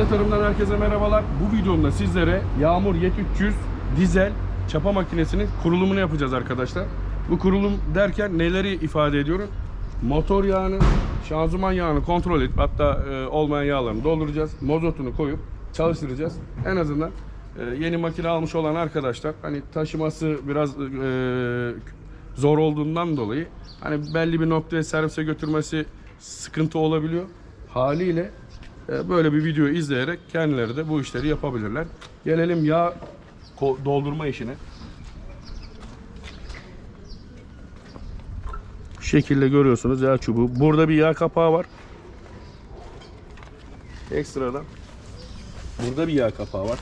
Kabaca Tarım'dan herkese merhabalar. Bu videomda sizlere Yağmur Y300 dizel çapa makinesinin kurulumunu yapacağız arkadaşlar. Bu kurulum derken neleri ifade ediyorum? Motor yağını, şanzıman yağını kontrol edip hatta e, olmayan yağlarını dolduracağız. Mozotunu koyup çalıştıracağız. En azından e, yeni makine almış olan arkadaşlar hani taşıması biraz e, zor olduğundan dolayı hani belli bir noktaya servise götürmesi sıkıntı olabiliyor. Haliyle böyle bir video izleyerek kendileri de bu işleri yapabilirler. Gelelim yağ doldurma işine. Şu şekilde görüyorsunuz yağ çubuğu. Burada bir yağ kapağı var. Ekstradan. Burada bir yağ kapağı var.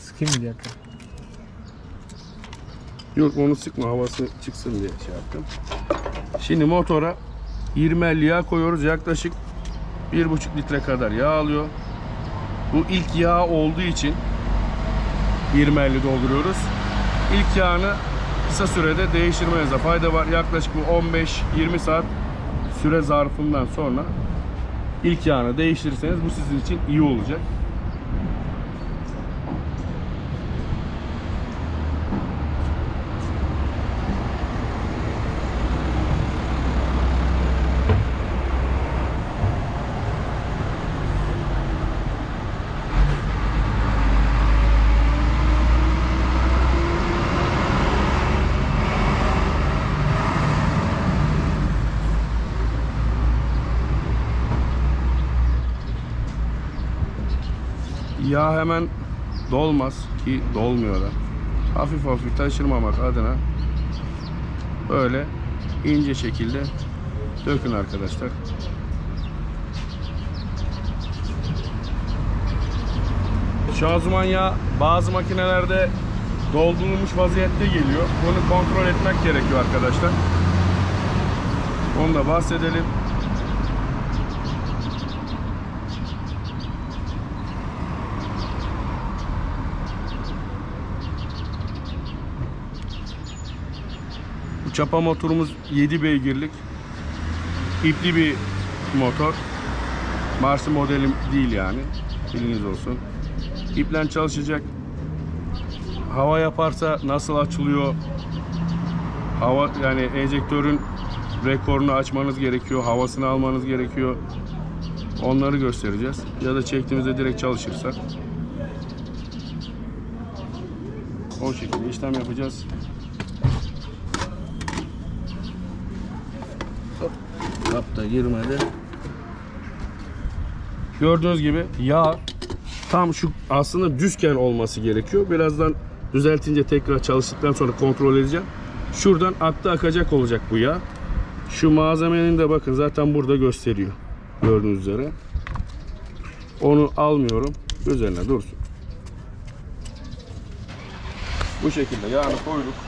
Sıkayım mı tarafa? Yok onu sıkma havası çıksın diye şey yaptım. Şimdi motora 20 yağ koyuyoruz. Yaklaşık 1,5 litre kadar yağ alıyor. Bu ilk yağ olduğu için 20 dolduruyoruz. İlk yağını kısa sürede değiştirmenize fayda var. Yaklaşık bu 15-20 saat süre zarfından sonra ilk yağını değiştirirseniz bu sizin için iyi olacak. Yağ hemen dolmaz ki dolmuyor da. Hafif hafif taşırmamak adına böyle ince şekilde dökün arkadaşlar. Şanzıman yağı bazı makinelerde doldurulmuş vaziyette geliyor. Bunu kontrol etmek gerekiyor arkadaşlar. Onu da bahsedelim. Çapa motorumuz 7 beygirlik ipli bir motor. Marsi modeli değil yani. Bilginiz olsun. İplen çalışacak. Hava yaparsa nasıl açılıyor? Hava yani enjektörün rekorunu açmanız gerekiyor. Havasını almanız gerekiyor. Onları göstereceğiz. Ya da çektiğimizde direkt çalışırsa. O şekilde işlem yapacağız. Kap da girmedi. Gördüğünüz gibi yağ tam şu aslında düzken olması gerekiyor. Birazdan düzeltince tekrar çalıştıktan sonra kontrol edeceğim. Şuradan akta akacak olacak bu yağ. Şu malzemenin de bakın zaten burada gösteriyor. Gördüğünüz üzere. Onu almıyorum. Üzerine dursun. Bu şekilde yağını koyduk.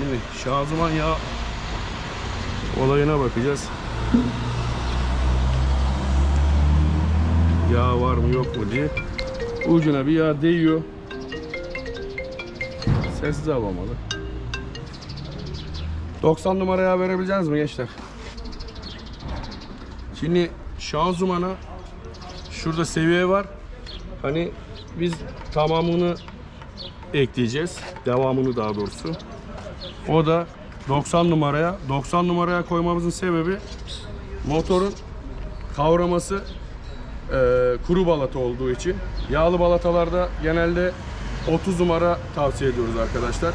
Şimdi şanzıman yağı olayına bakacağız. Yağ var mı yok mu diye. Ucuna bir yağ değiyor. Sessiz alamadı. 90 numaraya verebileceğiz mi gençler? Şimdi şanzımana şurada seviye var. Hani biz tamamını ekleyeceğiz. Devamını daha doğrusu. O da 90 numaraya. 90 numaraya koymamızın sebebi motorun kavraması e, kuru balata olduğu için. Yağlı balatalarda genelde 30 numara tavsiye ediyoruz arkadaşlar.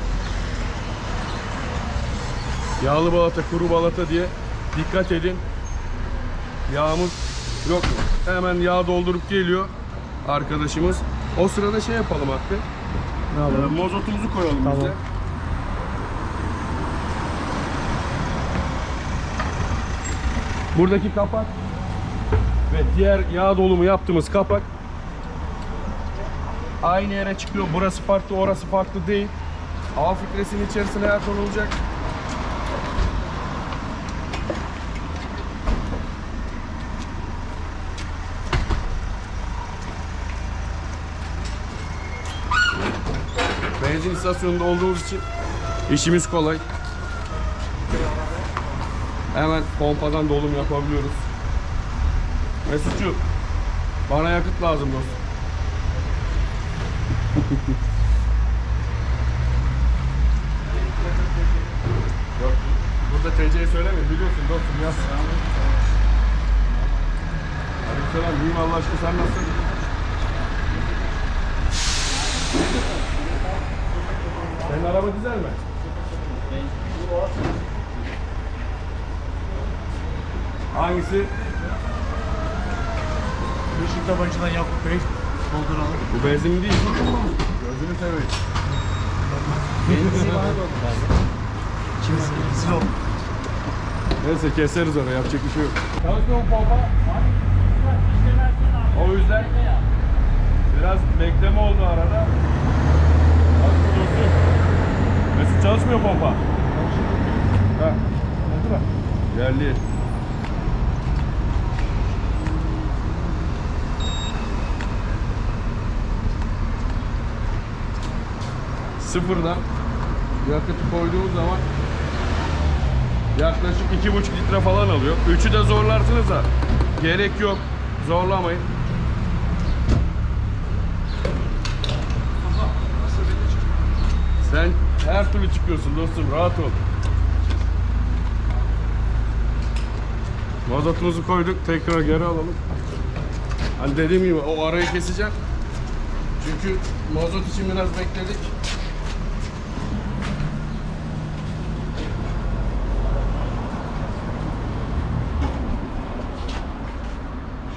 Yağlı balata, kuru balata diye dikkat edin. Yağımız yok mu? Hemen yağ doldurup geliyor arkadaşımız. O sırada şey yapalım Hakkı. Ne yapalım? mozotumuzu koyalım Tamam. de. Buradaki kapak ve diğer yağ dolumu yaptığımız kapak aynı yere çıkıyor. Burası farklı, orası farklı değil. Hava filtresinin içerisine her konulacak. Benzin istasyonunda olduğumuz için İşimiz kolay. Hemen pompadan dolum yapabiliyoruz. Mesut'cu bana yakıt lazım dostum. Yok, burada TC'yi söyleme biliyorsun dostum yaz. Aleykümselam iyiyim Allah aşkına sen nasılsın? Senin araba güzel mi? Hangisi? Işık tabancıdan Yakup Bey. Dolduralım. Bu benzinli değil. Gözünü seveyim. Kimsin? Zil Neyse keseriz onu yapacak bir şey yok. Pompa? O yüzden biraz bekleme oldu arada. Mesut çalışmıyor pompa. Ha. Geldi. Sıfırdan yakıtı koyduğumuz zaman Yaklaşık iki buçuk litre falan alıyor. Üçü de zorlarsınız da gerek yok. Zorlamayın. Sen her türlü çıkıyorsun dostum. Rahat ol. Mazotumuzu koyduk. Tekrar geri alalım. Hani dediğim gibi o arayı keseceğim. Çünkü mazot için biraz bekledik.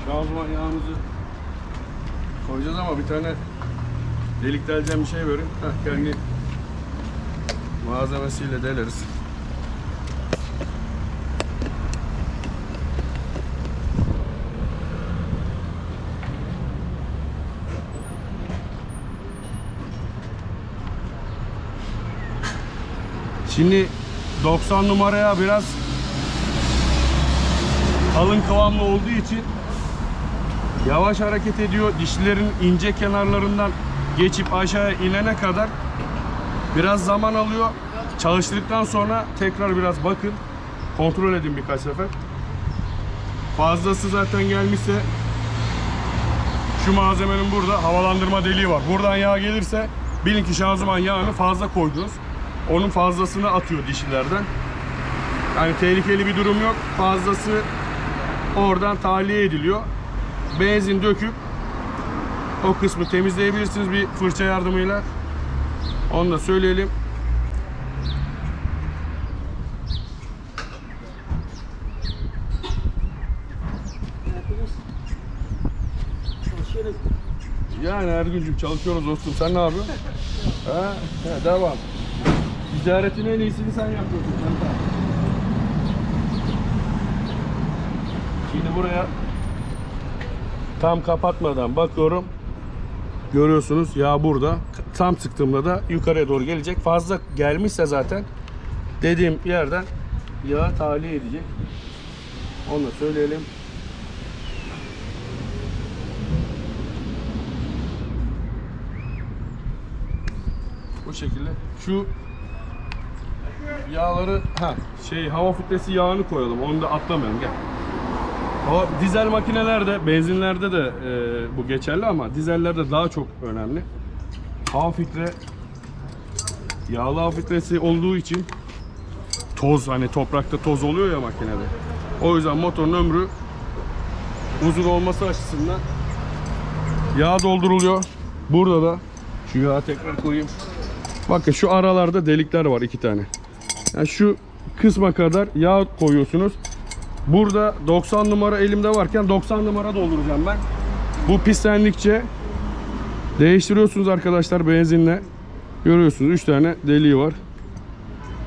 Şanzıman yağımızı koyacağız ama bir tane delik deleceğim bir şey verin. Heh, kendi malzemesiyle deleriz. Şimdi 90 numaraya biraz kalın kıvamlı olduğu için yavaş hareket ediyor. Dişlerin ince kenarlarından geçip aşağıya inene kadar biraz zaman alıyor. Çalıştırdıktan sonra tekrar biraz bakın. Kontrol edin birkaç sefer. Fazlası zaten gelmişse şu malzemenin burada havalandırma deliği var. Buradan yağ gelirse bilin ki şanzıman yağını fazla koydunuz. Onun fazlasını atıyor dişilerden. Yani tehlikeli bir durum yok. Fazlası oradan tahliye ediliyor benzin döküp o kısmı temizleyebilirsiniz bir fırça yardımıyla. Onu da söyleyelim. Yani Ergüncüm çalışıyoruz dostum. Sen ne yapıyorsun? ha? ha, devam. Ticaretin en iyisini sen yapıyorsun. kanka. Şimdi buraya Tam kapatmadan bakıyorum. Görüyorsunuz yağ burada. Tam sıktığımda da yukarıya doğru gelecek. Fazla gelmişse zaten dediğim yerden yağı tahliye edecek. Onu da söyleyelim. Bu şekilde. Şu yağları ha şey hava filtresi yağını koyalım. Onu da atlamayalım gel. O dizel makinelerde, benzinlerde de e, bu geçerli ama dizellerde daha çok önemli. Hava filtre yağlı hava filtresi olduğu için toz hani toprakta toz oluyor ya makinede. O yüzden motorun ömrü uzun olması açısından yağ dolduruluyor. Burada da şu yağı tekrar koyayım. Bakın şu aralarda delikler var iki tane. Yani şu kısma kadar yağ koyuyorsunuz. Burada 90 numara elimde varken 90 numara dolduracağım ben. Bu pislendikçe değiştiriyorsunuz arkadaşlar benzinle. Görüyorsunuz 3 tane deliği var.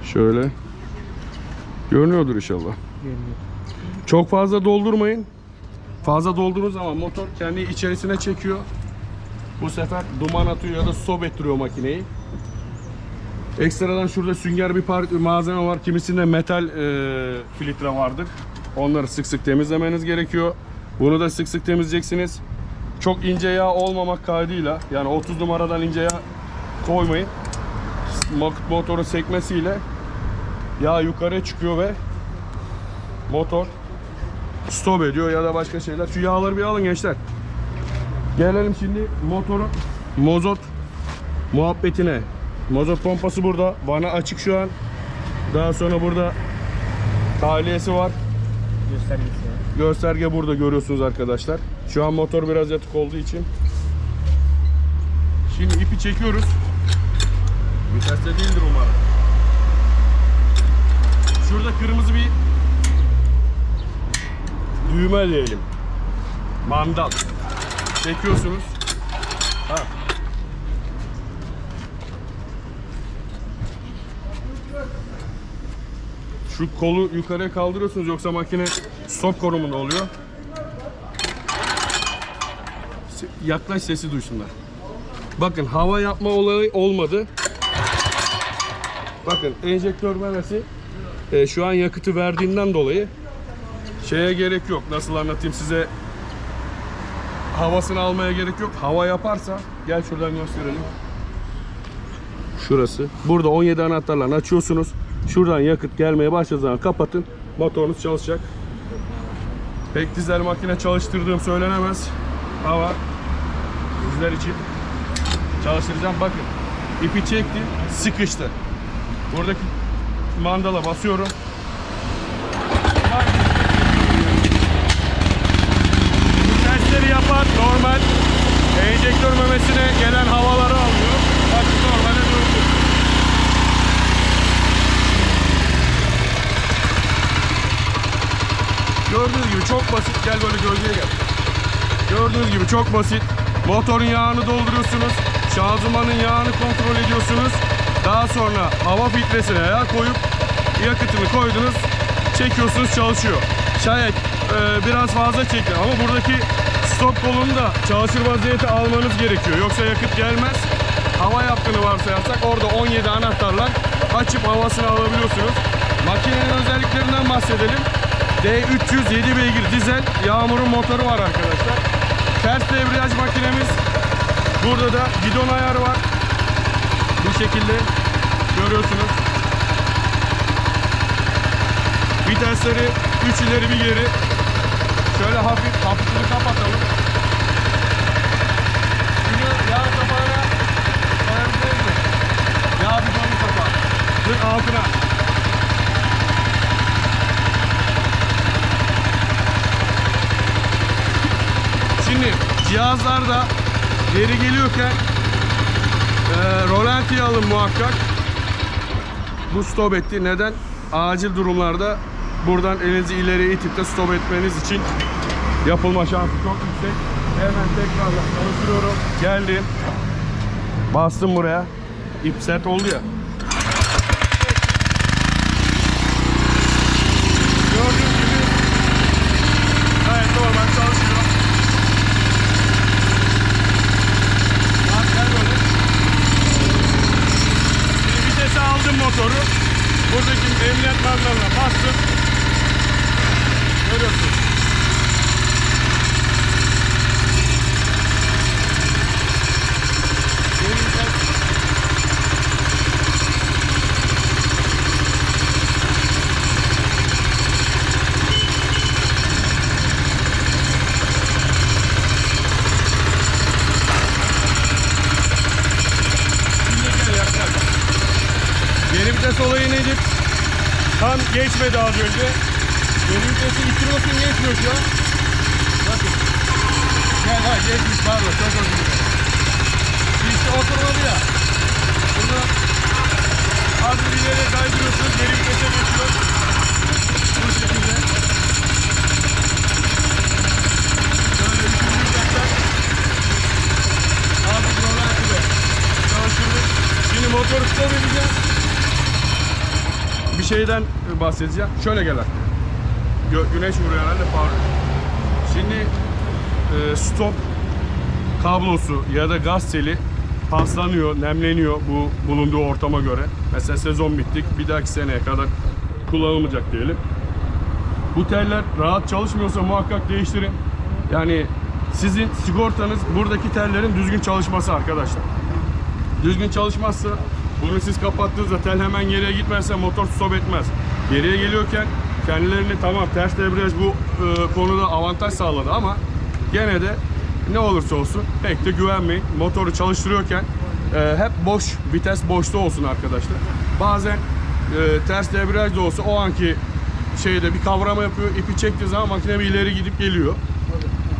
Şöyle. Görünüyordur inşallah. Çok fazla doldurmayın. Fazla doldurduğunuz zaman motor kendi içerisine çekiyor. Bu sefer duman atıyor ya da stop ettiriyor makineyi. Ekstradan şurada sünger bir par malzeme var. Kimisinde metal e, filtre vardır. Onları sık sık temizlemeniz gerekiyor. Bunu da sık sık temizleyeceksiniz. Çok ince yağ olmamak kaydıyla yani 30 numaradan ince yağ koymayın. mo- motorun sekmesiyle yağ yukarı çıkıyor ve motor stop ediyor ya da başka şeyler. Şu yağları bir alın gençler. Gelelim şimdi motorun mozot muhabbetine. Mozot pompası burada. Vana açık şu an. Daha sonra burada tahliyesi var. Göstergesi. Gösterge burada görüyorsunuz arkadaşlar. Şu an motor biraz yatık olduğu için. Şimdi ipi çekiyoruz. Viteste değildir umarım. Şurada kırmızı bir düğme diyelim. Mandal. Çekiyorsunuz. Ha. Şu kolu yukarıya kaldırıyorsunuz yoksa makine stop konumunda oluyor. Yaklaş sesi duysunlar. Bakın hava yapma olayı olmadı. Bakın enjektör memesi e, şu an yakıtı verdiğinden dolayı şeye gerek yok. Nasıl anlatayım size havasını almaya gerek yok. Hava yaparsa gel şuradan gösterelim. Şurası. Burada 17 anahtarla açıyorsunuz. Şuradan yakıt gelmeye başladığı zaman kapatın. Motorunuz çalışacak. Pek dizel makine çalıştırdığım söylenemez. Ama sizler için çalıştıracağım. Bakın ipi çekti, sıkıştı. Buradaki mandala basıyorum. Testleri yapan normal enjektör memesine gelen havaları alıyor. Bakın normale döndü. Gördüğünüz gibi çok basit. Gel böyle gölgeye gel. Gördüğünüz gibi çok basit. Motorun yağını dolduruyorsunuz. Şanzımanın yağını kontrol ediyorsunuz. Daha sonra hava filtresine yağ koyup yakıtını koydunuz. Çekiyorsunuz çalışıyor. Şayet e, biraz fazla çekti ama buradaki stop kolunu da çalışır vaziyete almanız gerekiyor. Yoksa yakıt gelmez. Hava yaptığını varsayarsak orada 17 anahtarla açıp havasını alabiliyorsunuz. Makinenin özelliklerinden bahsedelim. D300 7 beygir dizel yağmurun motoru var arkadaşlar. Ters debriyaj makinemiz. Burada da gidon ayarı var. Bu şekilde görüyorsunuz. Vitesleri 3 ileri bir geri. Şöyle hafif hafifini kapatalım. Şunu yağ kapağına koyabiliriz? Yağ bidonu kapağı. Altına. Şimdi cihazlarda geri geliyorken e, rolantiye alın muhakkak. Bu stop etti. Neden? Acil durumlarda buradan elinizi ileriye itip de stop etmeniz için yapılma şansı çok yüksek. Hemen tekrarla çalıştırıyorum. Geldim. Bastım buraya. İp sert oldu ya. Gördüğünüz gibi gayet normal çalışıyor. Bak gel böyle. Şimdi vitese aldım motoru. Buradaki emniyet mandalına bastım. Görüyorsunuz. Geri vites. Şimdi gel yaklaş. Olayı nedir? Tam geçmedi az önce. Geri vitesi itiriyorsun geçmiyor şu an. Bakın. Gel ha geçmiş pardon çok özür dilerim. İşte oturmalı ya. Bunu az bir ileri kaydırıyorsunuz geri vitese geçiyor. Bu şekilde. Şöyle üçüncü vitekten artık rolantide çalıştırdık. Şimdi motoru bir şeyden bahsedeceğim. Şöyle gel artık. Gö- güneş vuruyor herhalde pardon. Şimdi e, stop kablosu ya da gaz teli paslanıyor, nemleniyor bu bulunduğu ortama göre. Mesela sezon bittik, bir dahaki seneye kadar kullanılmayacak diyelim. Bu teller rahat çalışmıyorsa muhakkak değiştirin. Yani sizin sigortanız buradaki tellerin düzgün çalışması arkadaşlar. Düzgün çalışmazsa Bunu siz kapattığınızda tel hemen geriye gitmezse motor stop etmez. Geriye geliyorken kendilerini tamam ters debriyaj bu e, konuda avantaj sağladı ama gene de ne olursa olsun pek de güvenmeyin. Motoru çalıştırıyorken e, hep boş, vites boşta olsun arkadaşlar. Bazen e, ters debriyaj da olsa o anki şeyde bir kavrama yapıyor. ipi çektiği zaman makine bir ileri gidip geliyor.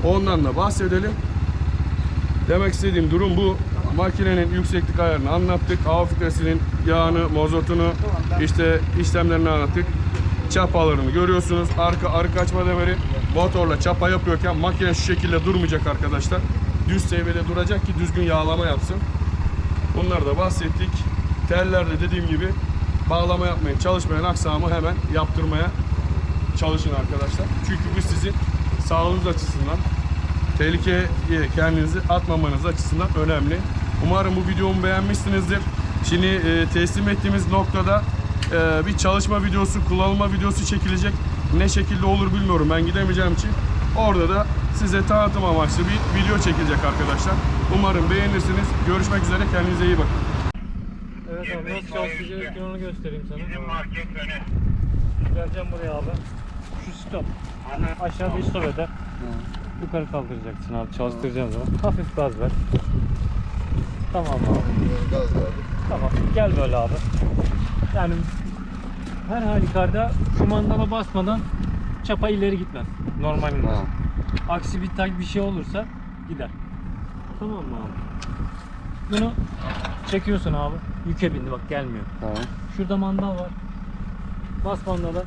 Ondan da bahsedelim. Demek istediğim durum bu. Makinenin yükseklik ayarını anlattık. Hava filtresinin yağını, mozotunu, işte işlemlerini anlattık. Çapalarını görüyorsunuz. Arka arka açma demiri motorla çapa yapıyorken makine şu şekilde durmayacak arkadaşlar. Düz seviyede duracak ki düzgün yağlama yapsın. Bunları da bahsettik. Tellerde dediğim gibi bağlama yapmayın, çalışmayan aksamı hemen yaptırmaya çalışın arkadaşlar. Çünkü bu sizin sağlığınız açısından tehlikeye kendinizi atmamanız açısından önemli. Umarım bu videomu beğenmişsinizdir. Şimdi e, teslim ettiğimiz noktada e, bir çalışma videosu, kullanılma videosu çekilecek. Ne şekilde olur bilmiyorum. Ben gidemeyeceğim için. Orada da size tanıtım amaçlı bir video çekilecek arkadaşlar. Umarım beğenirsiniz. Görüşmek üzere. Kendinize iyi bakın. Evet abi nasıl çalışacağız onu göstereyim sana. Bizim market. Geleceğim buraya abi. Şu stop. Aşağıda stop eder. Yukarı kaldıracaksın abi çalıştıracaksın zaman. Hafif gaz ver. Tamam abi. Gaz verdik. Tamam. Gel böyle abi. Yani her halükarda şu mandala basmadan çapa ileri gitmez. Normal Tamam. Aksi bir tak bir şey olursa gider. Tamam mı abi? Bunu çekiyorsun abi. Yüke bindi bak gelmiyor. Tamam. Şurada mandal var. Bas mandala.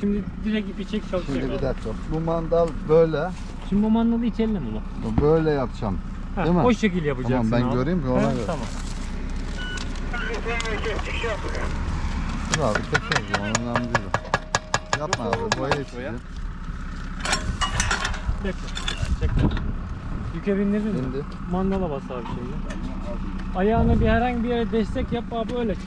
Şimdi direkt ipi çek çalışacak. Şimdi bir abi. dakika. Bu mandal böyle. Şimdi bu mandalı hiç elleme bak. Böyle yapacağım. Heh, Değil mi? O şekilde yapacaksın Tamam, ben abi. göreyim ki ona göre. Tamam. Dur abi keseriz o zaman. Önemli değil. o. Yapma abi. Boya içeceğim. Bekle. Çekme. Yüke bindirdin mi? Bindi. Mandala bas abi şimdi. Ayağını bir herhangi bir yere destek yap abi öyle çek.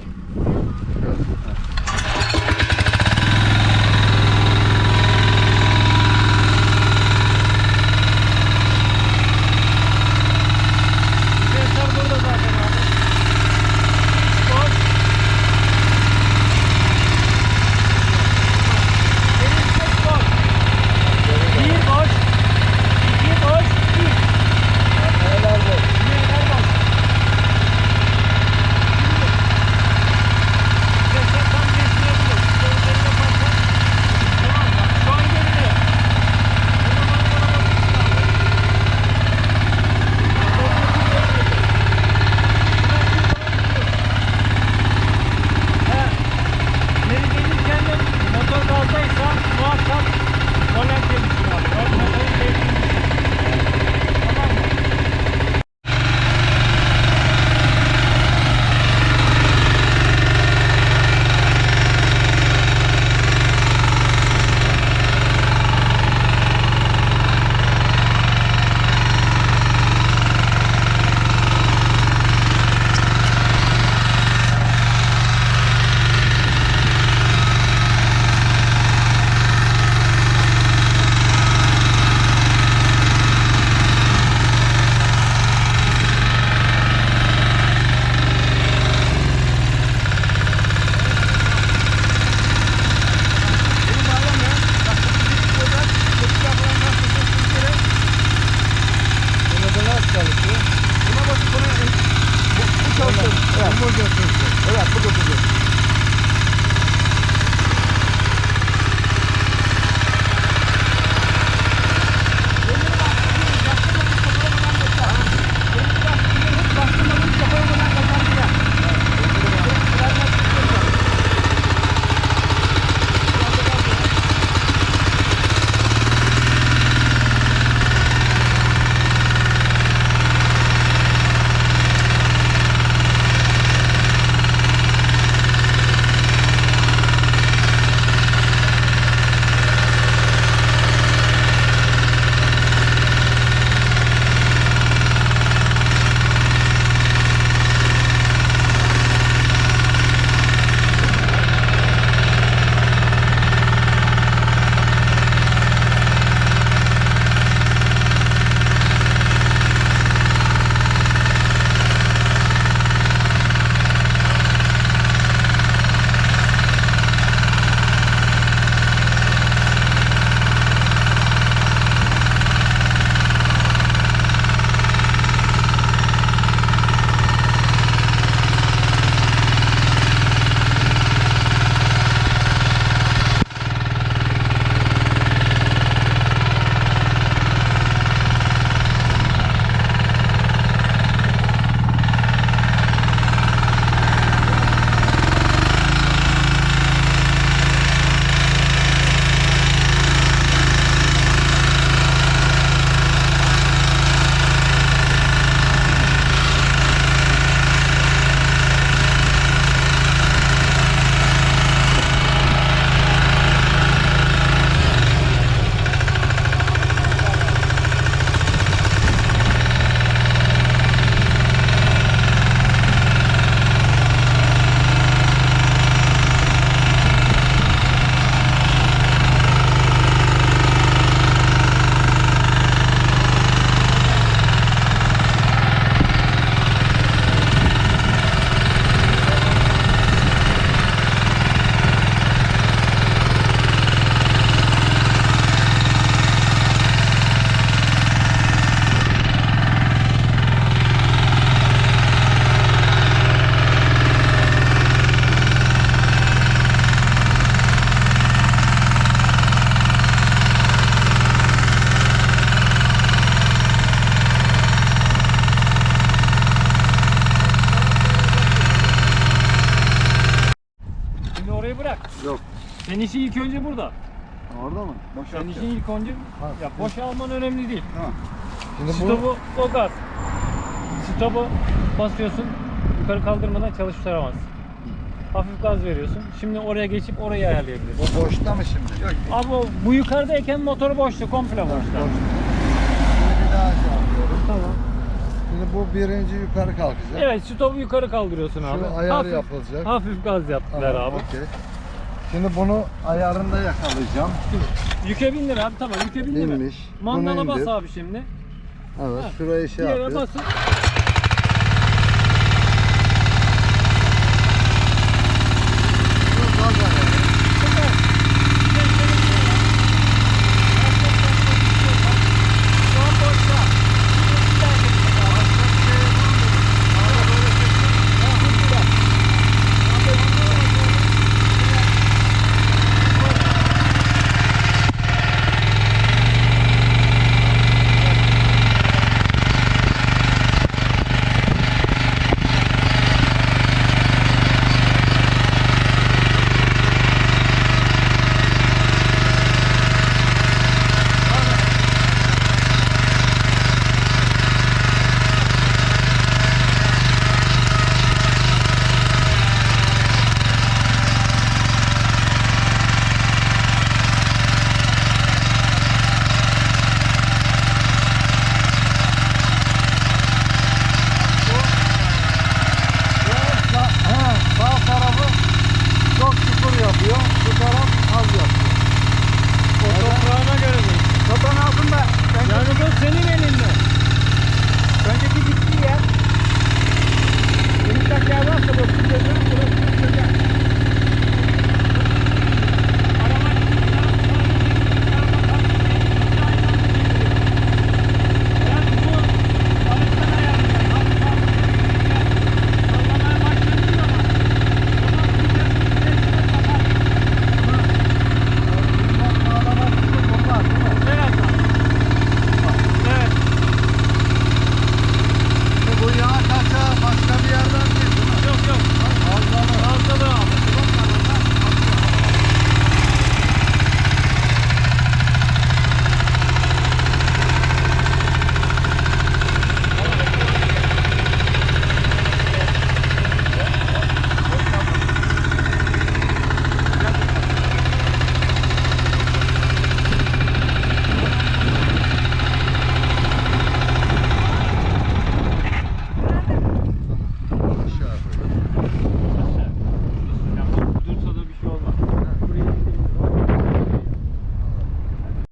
Yok. Senin işin ilk önce burada. Orada mı? Senin işin ilk önce Ha. ya boşa alman önemli değil. Şimdi bu Stopu o gaz. Stopu basıyorsun. Yukarı kaldırmadan çalıştıramazsın. Hafif gaz veriyorsun. Şimdi oraya geçip orayı ayarlayabilirsin. bu boşta mı şimdi? Abi o- bu yukarıdayken motoru boştu, komple Boş. boştu. Şimdi bir daha şey. Tamam. Şimdi bu birinci yukarı kalkacak. Evet, stopu yukarı kaldırıyorsun abi. Şu ayar hafif, yapılacak. hafif gaz yaptılar Tamam, abi. okey. Şimdi bunu ayarında yakalayacağım. Yüke bindir abi tamam yüke bindir. Binmiş. Mandala Bunu bas indir. abi şimdi. Evet, Ha, şurayı şey yere yapıyor. basın.